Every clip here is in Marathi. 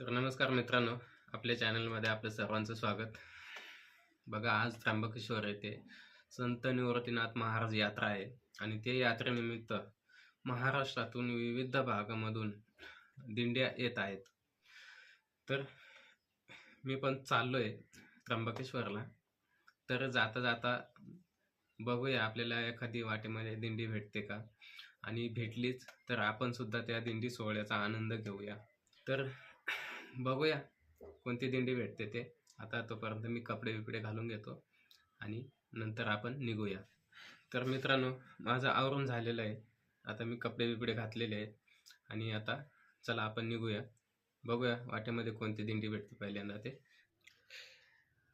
तर नमस्कार मित्रांनो आपल्या चॅनलमध्ये आपलं सर्वांचं स्वागत. बघा आज त्र्यंबकेश्वर येथे संत निवृत्तीनाथ महाराज यात्रा आहे आणि ते यात्रेनिमित्त महाराष्ट्रातून विविध भागामधून दिंड्या येत आहेत. तर मी पण चाललो आहे त्र्यंबकेश्वरला. तर जाता जाता बघूया आपल्याला एखादी वाटेमध्ये दिंडी भेटते का? आणि भेटलीच तर आपण सुद्धा त्या दिंडी सोहळ्याचा आनंद घेऊया. तर बघूया कोणती दिंडी भेटते ते. आता तोपर्यंत मी कपडे बिपडे घालून घेतो आणि नंतर आपण निघूया. तर मित्रांनो माझं आवरून झालेलं आहे. आता मी कपडे बिपडे घातलेले आहेत आणि आता चला आपण निघूया. बघूया वाटेमध्ये कोणती दिंडी भेटते पहिल्यांदा ते.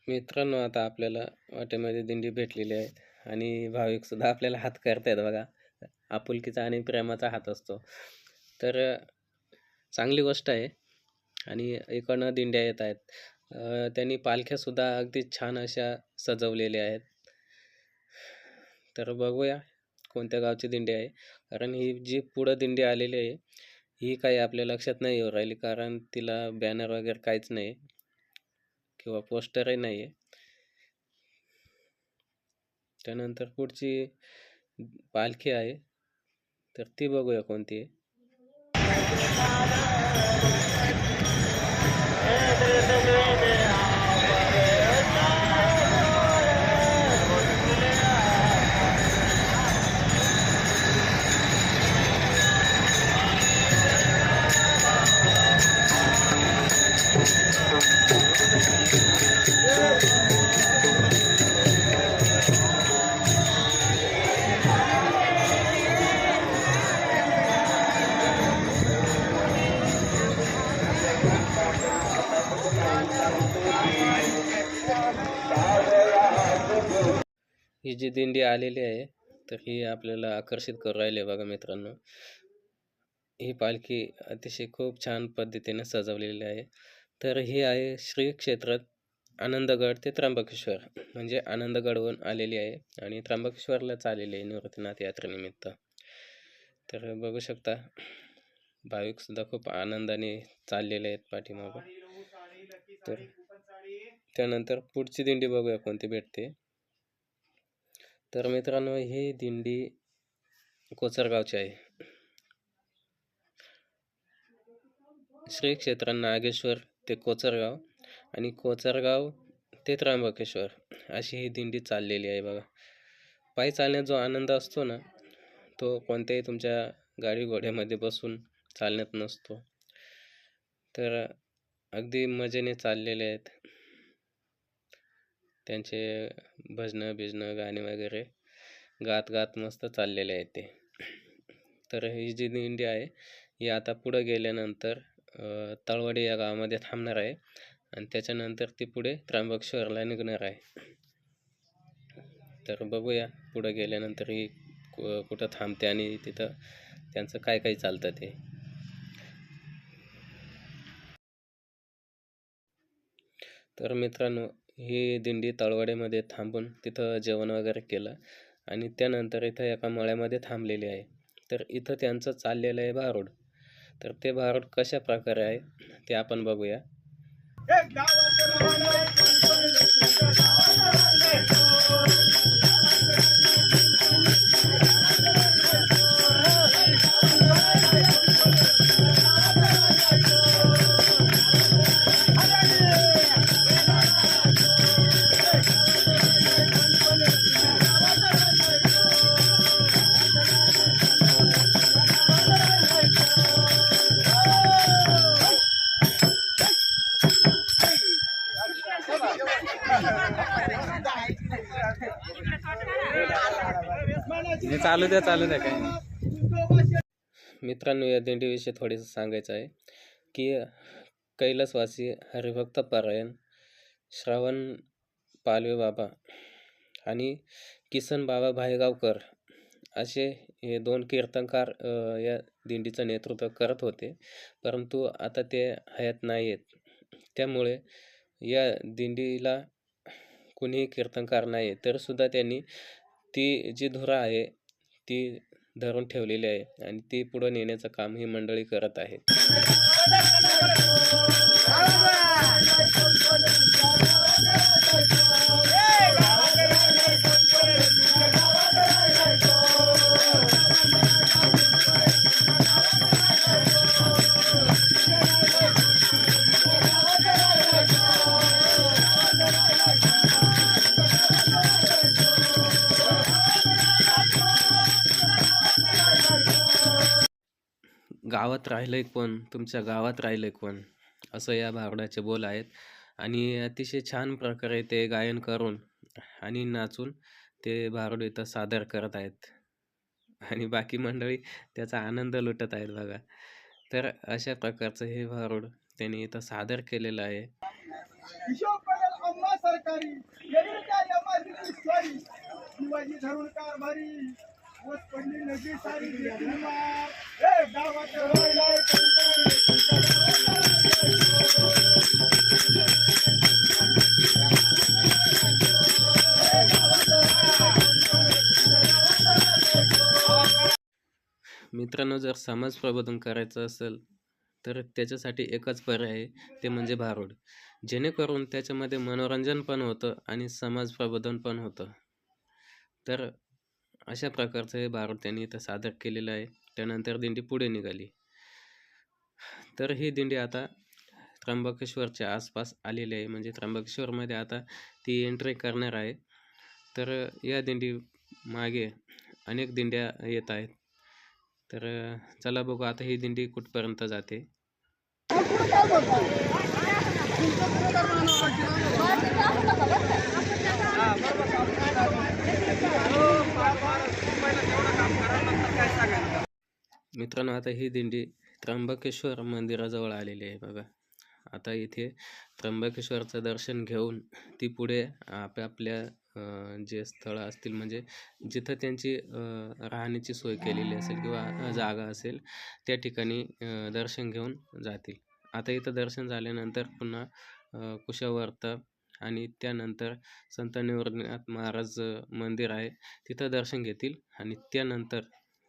मित्रांनो आता आपल्याला वाटेमध्ये दिंडी भेटलेली आहे आणि भाविकसुद्धा आपल्याला हात करतायत बघा. आपुलकीचा आणि प्रेमाचा हात असतो. तर चांगली गोष्ट आहे. आणि इकडनं दिंड्या येत आहेत. त्यांनी पालख्यासुद्धा अगदी छान अशा सजवलेल्या आहेत. तर बघूया कोणत्या गावची दिंडी आहे. कारण ही जी पुढं दिंडी आलेली आहे ही काही आपल्या लक्षात नाही येऊ राहिली. कारण तिला बॅनर वगैरे काहीच नाही. किंवा पोस्टरही नाही आहे. त्यानंतर पुढची पालखी आहे. तर ती बघूया कोणती आहे. É, ही जी दिंडी आलेली आहे तर ही आपल्याला आकर्षित करू राहिली आहे बघा मित्रांनो. ही पालखी अतिशय खूप छान पद्धतीने सजवलेली आहे. तर ही आहे श्री क्षेत्रात आनंदगड ते त्र्यंबकेश्वर. म्हणजे आनंदगडहून आलेली आहे आणि त्र्यंबकेश्वरलाच आलेली आहे निवृत्तीनाथ यात्रेनिमित्त. तर बघू शकता भाविकसुद्धा खूप आनंदाने चाललेले आहेत पाठीमागं. तर त्यानंतर पुढची दिंडी बघूया कोणती भेटते. तर मित्रांनो ही दिंडी कोचरगावची आहे. श्री क्षेत्र नागेश्वर ते कोचरगाव आणि कोचरगाव ते त्र्यंबकेश्वर अशी ही दिंडी चाललेली आहे बघा. पायी चालण्यात जो आनंद असतो ना तो कोणत्याही तुमच्या गाडी घोड्यामध्ये बसून चालण्यात नसतो. तर अगदी मजेने चाललेले आहेत. त्यांचे भजनं बिजनं गाणे वगैरे गात गात मस्त चाललेले आहेत ते. तर ही जी दिंडी आहे ही आता पुढं गेल्यानंतर अ, तळवडे या गावामध्ये थांबणार आहे आणि त्याच्यानंतर ती पुढे त्र्यंबकेश्वरला निघणार आहे. तर बघूया पुढं गेल्यानंतर ही कु- कुठं थांबते आणि तिथं त्यांचं काय काय चालतं ते. तर मित्रांनो ही दिंडी तळवडेमध्ये थांबून तिथं जेवण वगैरे केलं आणि त्यानंतर इथं एका मळ्यामध्ये थांबलेली आहे. तर इथं त्यांचं चाललेलं आहे भारूड तर ते भारूड कशा प्रकारे आहे ते आपण बघूया. चालू द्या चालू द्या काय मित्रांनो या दिंडीविषयी थोडीसं सांगायचं आहे की कैलासवासी हरिभक्त परायण श्रावण पालवे बाबा आणि किसन बाबा भायगावकर असे हे दोन कीर्तनकार या दिंडीचं नेतृत्व करत होते. परंतु आता ते हयात नाही आहेत त्यामुळे या दिंडीला कुणीही कीर्तनकार नाही आहे तरीसुद्धा त्यांनी ती जी धुरा आहे ती धरून ठेवलेली आहे आणि ती पुढं नेण्याचं काम ही मंडळी करत आहे. गावात राहिलं आहे कोण? तुमच्या गावात राहिलं आहे कोण? असं या भारुडाचे बोल आहेत. आणि अतिशय छान प्रकारे ते गायन करून आणि नाचून ते भारुड इथं सादर करत आहेत. आणि बाकी मंडळी त्याचा आनंद लुटत आहेत बघा. तर अशा प्रकारचं हे भारुड त्यांनी इथं सादर केलेलं आहे. सरकारी. मित्रांनो जर समाज प्रबोधन करायचं असेल तर त्याच्यासाठी एकच पर्याय आहे ते म्हणजे भारुड. जेणेकरून त्याच्यामध्ये मनोरंजन पण होतं आणि समाज प्रबोधन पण होतं. तर अशा प्रकारचं हे भारत त्यांनी इथं सादर केलेलं आहे. त्यानंतर दिंडी पुढे निघाली. तर ही दिंडी आता त्र्यंबकेश्वरच्या आसपास आलेली आहे. म्हणजे त्र्यंबकेश्वरमध्ये आता ती एंट्री करणार आहे. तर या दिंडी मागे अनेक दिंड्या येत आहेत. तर चला बघू आता ही दिंडी कुठपर्यंत जाते. मित्रांनो आता ही दिंडी त्र्यंबकेश्वर मंदिराजवळ आलेली आहे बघा. आता इथे त्र्यंबकेश्वरचं दर्शन घेऊन ती पुढे आपापल्या जे स्थळं असतील म्हणजे जिथं त्यांची राहण्याची सोय केलेली असेल किंवा जागा असेल त्या ठिकाणी दर्शन घेऊन जातील. आता इथं दर्शन झाल्यानंतर पुन्हा कुशावर्त आणि त्यानंतर संत निवृत्तीनाथ महाराज मंदिर आहे तिथं दर्शन घेतील आणि त्यानंतर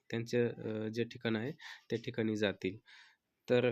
त्यांचे जे ठिकाण आहे त्या ठिकाणी जातील. तर